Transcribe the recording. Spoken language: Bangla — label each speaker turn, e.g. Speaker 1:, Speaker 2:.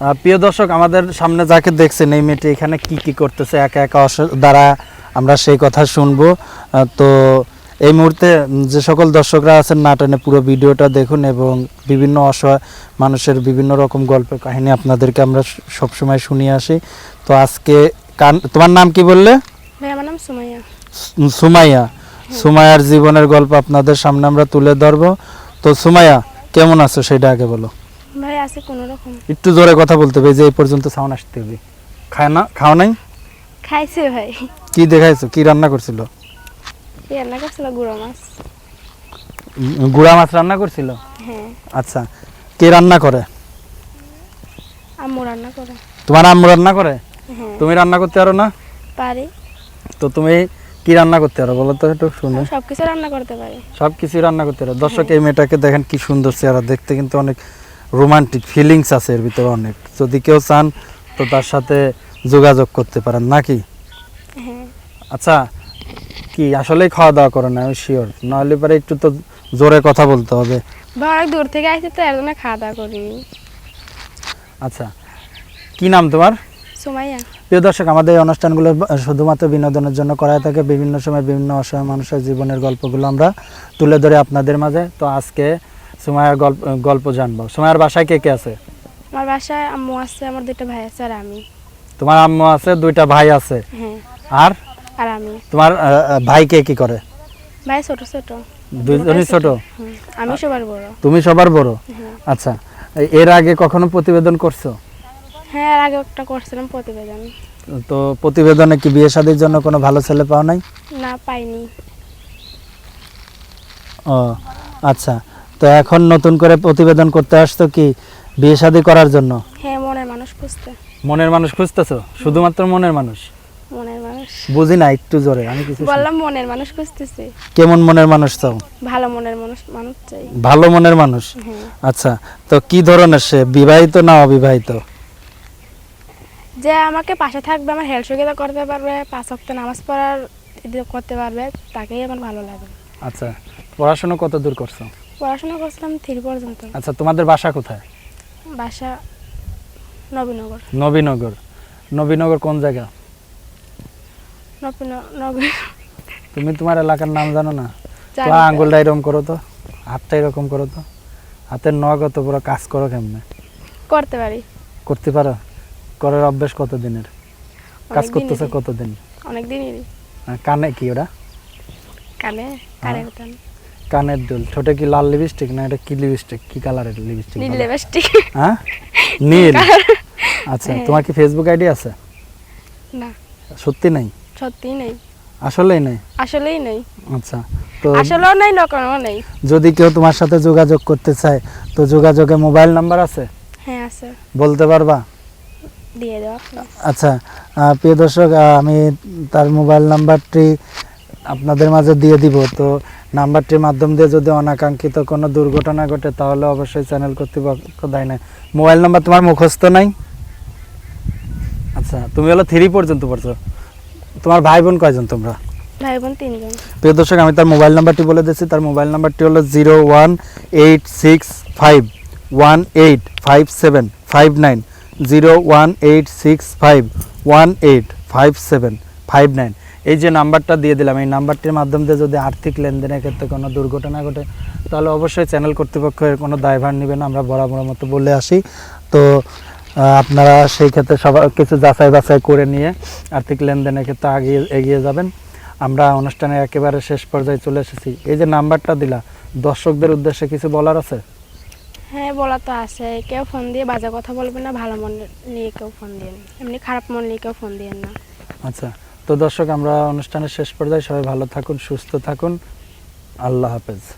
Speaker 1: প্রিয় দর্শক আমাদের সামনে যাকে দেখছেন এই মেয়েটি এখানে কি কি করতেছে একা একা দ্বারা আমরা সেই কথা শুনব। তো এই মুহূর্তে যে সকল দর্শকরা আছেন নাটনে পুরো ভিডিওটা দেখুন এবং বিভিন্ন অসহায় মানুষের বিভিন্ন রকম গল্পের কাহিনী আপনাদেরকে আমরা সবসময় শুনিয়ে আসি। তো আজকে কান তোমার নাম কি বললে?
Speaker 2: আমার নাম সুমাইয়া।
Speaker 1: সুমাইয়া। সুমাইয়ার জীবনের গল্প আপনাদের সামনে আমরা তুলে ধরবো। তো সুমাইয়া কেমন আছো? সেটা আগে বলো।
Speaker 2: আছে কোনো রকম।
Speaker 1: একটু জোরে কথা বলতে হবে যে এই পর্যন্ত সাউন্ড আসতে হবে। খায় না খাও নাই?
Speaker 2: খাইছে ভাই।
Speaker 1: কি দেখাইছো? কি রান্না করছিল?
Speaker 2: এই রান্না করছিল? গুঁড়ো মাছ।
Speaker 1: গুড়া মাছ রান্না করছিল?
Speaker 2: হ্যাঁ।
Speaker 1: আচ্ছা কে রান্না করে?
Speaker 2: আম্মু রান্না করে।
Speaker 1: তোমার আম্মু রান্না করে?
Speaker 2: হ্যাঁ।
Speaker 1: তুমি রান্না করতে পারো না?
Speaker 2: পারি।
Speaker 1: তো তুমি কি রান্না করতে পারো? বলো তো একটু শুনে।
Speaker 2: সব কিছু রান্না করতে পারি।
Speaker 1: সব কিছু রান্না করতে পারো। দর্শক এই মেয়েটাকে দেখেন কি সুন্দর চেহারা। দেখতে কিন্তু অনেক রোমান্টিক ফিলিংস আছে এর ভিতরে অনেক। যদি কেউ চান তো তার সাথে যোগাযোগ করতে পারেন নাকি?
Speaker 2: হ্যাঁ।
Speaker 1: আচ্ছা কি আসলেই খাওয়া দাওয়া করো না? আমি শিওর নাহলে পরে একটু তো জোরে কথা বলতে হবে।
Speaker 2: অনেক দূর থেকে আসছে তো এর জন্য খাওয়া দাওয়া করিনি।
Speaker 1: আচ্ছা কি নাম তোমার?
Speaker 2: সুমাইয়া।
Speaker 1: প্রিয় দর্শক আমাদের এই অনুষ্ঠানগুলো শুধুমাত্র বিনোদনের জন্য করা থাকে। বিভিন্ন সময় বিভিন্ন অসহায় মানুষের জীবনের গল্পগুলো আমরা তুলে ধরে আপনাদের মাঝে। তো আজকে সুমায়ার গল্প গল্প জানব। সুমায়ার বাসায় কে কে আছে?
Speaker 2: আমার বাসায় আম্মু আছে আমার দুটো ভাই আছে আর আমি।
Speaker 1: তোমার আম্মু আছে দুইটা ভাই আছে।
Speaker 2: হ্যাঁ।
Speaker 1: আর?
Speaker 2: আর আমি।
Speaker 1: তোমার ভাই কে কি করে?
Speaker 2: ভাই ছোট ছোট।
Speaker 1: দুইজনই ছোট।
Speaker 2: আমি সবার বড়।
Speaker 1: তুমি সবার বড়?
Speaker 2: হ্যাঁ।
Speaker 1: আচ্ছা এর আগে কখনো প্রতিবেদন করছ?
Speaker 2: হ্যাঁ আর আগে একটা করছিলাম প্রতিবেদন।
Speaker 1: তো প্রতিবেদনে কি বিয়ে শাদীর জন্য কোনো ভালো ছেলে পাও নাই?
Speaker 2: না পাইনি।
Speaker 1: ও আচ্ছা। তো এখন নতুন করে প্রতিবেদন করতে আসতো কি বিয়ে শাদী করার জন্য?
Speaker 2: হ্যাঁ মনের মানুষ খুঁজতে।
Speaker 1: মনের মানুষ খুঁজতেছো? শুধুমাত্র মনের মানুষ?
Speaker 2: মনের মানুষ।
Speaker 1: বুঝি না একটু জোরে আমি কিছু
Speaker 2: বললাম মনের মানুষ খুঁজতেছি।
Speaker 1: কেমন মনের মানুষ চাও?
Speaker 2: ভালো মনের মানুষ মানুষ চাই।
Speaker 1: ভালো মনের মানুষ?
Speaker 2: হ্যাঁ।
Speaker 1: আচ্ছা তো কি ধরনের সে বিবাহিত না অবিবাহিত?
Speaker 2: যে আমাকে পাশে থাকবে আমার হেল্প সহযোগিতা করতে পারবে পাঁচ ওয়াক্ত নামাজ পড়ার করতে পারবে তাকেই আমার ভালো লাগে।
Speaker 1: আচ্ছা পড়াশোনা কত দূর করছ?
Speaker 2: পড়াশোনা করছিলাম থ্রি পর্যন্ত।
Speaker 1: আচ্ছা তোমাদের বাসা কোথায়?
Speaker 2: বাসা নবীনগর।
Speaker 1: নবীনগর। নবীনগর কোন জায়গা? তুমি তোমার এলাকার নাম জানো না? তো। আঙ্গুলটা এরকম করো তো হাতটা এরকম করো তো। হাতের নখ অত পুরো কাজ করো কেমনে?
Speaker 2: করতে পারি।
Speaker 1: করতে পারো? করার অভ্যাস কত দিনের কাজ করতেছে
Speaker 2: দিনেরই।
Speaker 1: কতদিন?
Speaker 2: অনেক দিনই
Speaker 1: কানে কি ওরা?
Speaker 2: কানে কানে হতাম
Speaker 1: কানের দুল। ঠোঁটে কি লাল লিপস্টিক না এটা কি লিপস্টিক কি কালারের লিপস্টিক
Speaker 2: নীল লিপস্টিক
Speaker 1: হ্যাঁ? নীল। আচ্ছা
Speaker 2: হ্যাঁ।
Speaker 1: তোমার কি ফেসবুক আইডি আছে?
Speaker 2: না।
Speaker 1: সত্যি নাই?
Speaker 2: সত্যিই নেই।
Speaker 1: আসলেই নাই?
Speaker 2: আসলেই নেই।
Speaker 1: আচ্ছা তো
Speaker 2: আসলেও নেই নকলও নেই।
Speaker 1: যদি কেউ তোমার সাথে যোগাযোগ করতে চায় তো যোগাযোগে মোবাইল নাম্বার আছে?
Speaker 2: হ্যাঁ আছে।
Speaker 1: বলতে পারবা?
Speaker 2: দিয়ে দেওয়া
Speaker 1: আচ্ছা প্রিয় দর্শক আমি তার মোবাইল নাম্বারটি আপনাদের মাঝে দিয়ে দিব। তো নাম্বারটির মাধ্যম দিয়ে যদি অনাকাঙ্ক্ষিত কোনো দুর্ঘটনা ঘটে তাহলে অবশ্যই চ্যানেল কর্তৃপক্ষ দায় নেয় মোবাইল নাম্বার তোমার মুখস্থ নাই? আচ্ছা তুমি হলো থ্রি পর্যন্ত পড়ছো। তোমার ভাই বোন কয়জন তোমরা?
Speaker 2: ভাই বোন তিনজন।
Speaker 1: প্রিয় দর্শক আমি তার মোবাইল নাম্বারটি বলে দিচ্ছি। তার মোবাইল নাম্বারটি হলো zero one eight six five one eight five seven five nine zero one eight six five one eight five seven five nine এই যে নাম্বারটা দিয়ে দিলাম এই নাম্বারটির মাধ্যম দিয়ে যদি আর্থিক লেনদেনের ক্ষেত্রে কোনো দুর্ঘটনা ঘটে তাহলে অবশ্যই চ্যানেল কর্তৃপক্ষের কোনো দায়ভার নেবে না আমরা বরাবর মতো বলে আসি। তো আপনারা সেই ক্ষেত্রে সবার কিছু যাচাই বাছাই করে নিয়ে আর্থিক লেনদেনের ক্ষেত্রে আগিয়ে এগিয়ে যাবেন। আমরা অনুষ্ঠানে একেবারে শেষ পর্যায়ে চলে এসেছি। এই যে নাম্বারটা দিলা দর্শকদের উদ্দেশ্যে কিছু বলার আছে?
Speaker 2: হ্যাঁ বলা তো আছে। কেউ ফোন দিয়ে বাজে কথা বলবেন না ভালো মন নিয়ে কেউ ফোন দিয়ে এমনি খারাপ মন নিয়ে কেউ ফোন দিয়ে না।
Speaker 1: আচ্ছা। তো দর্শক আমরা অনুষ্ঠানের শেষ পর্যায়ে সবাই ভালো থাকুন সুস্থ থাকুন। আল্লাহ হাফেজ।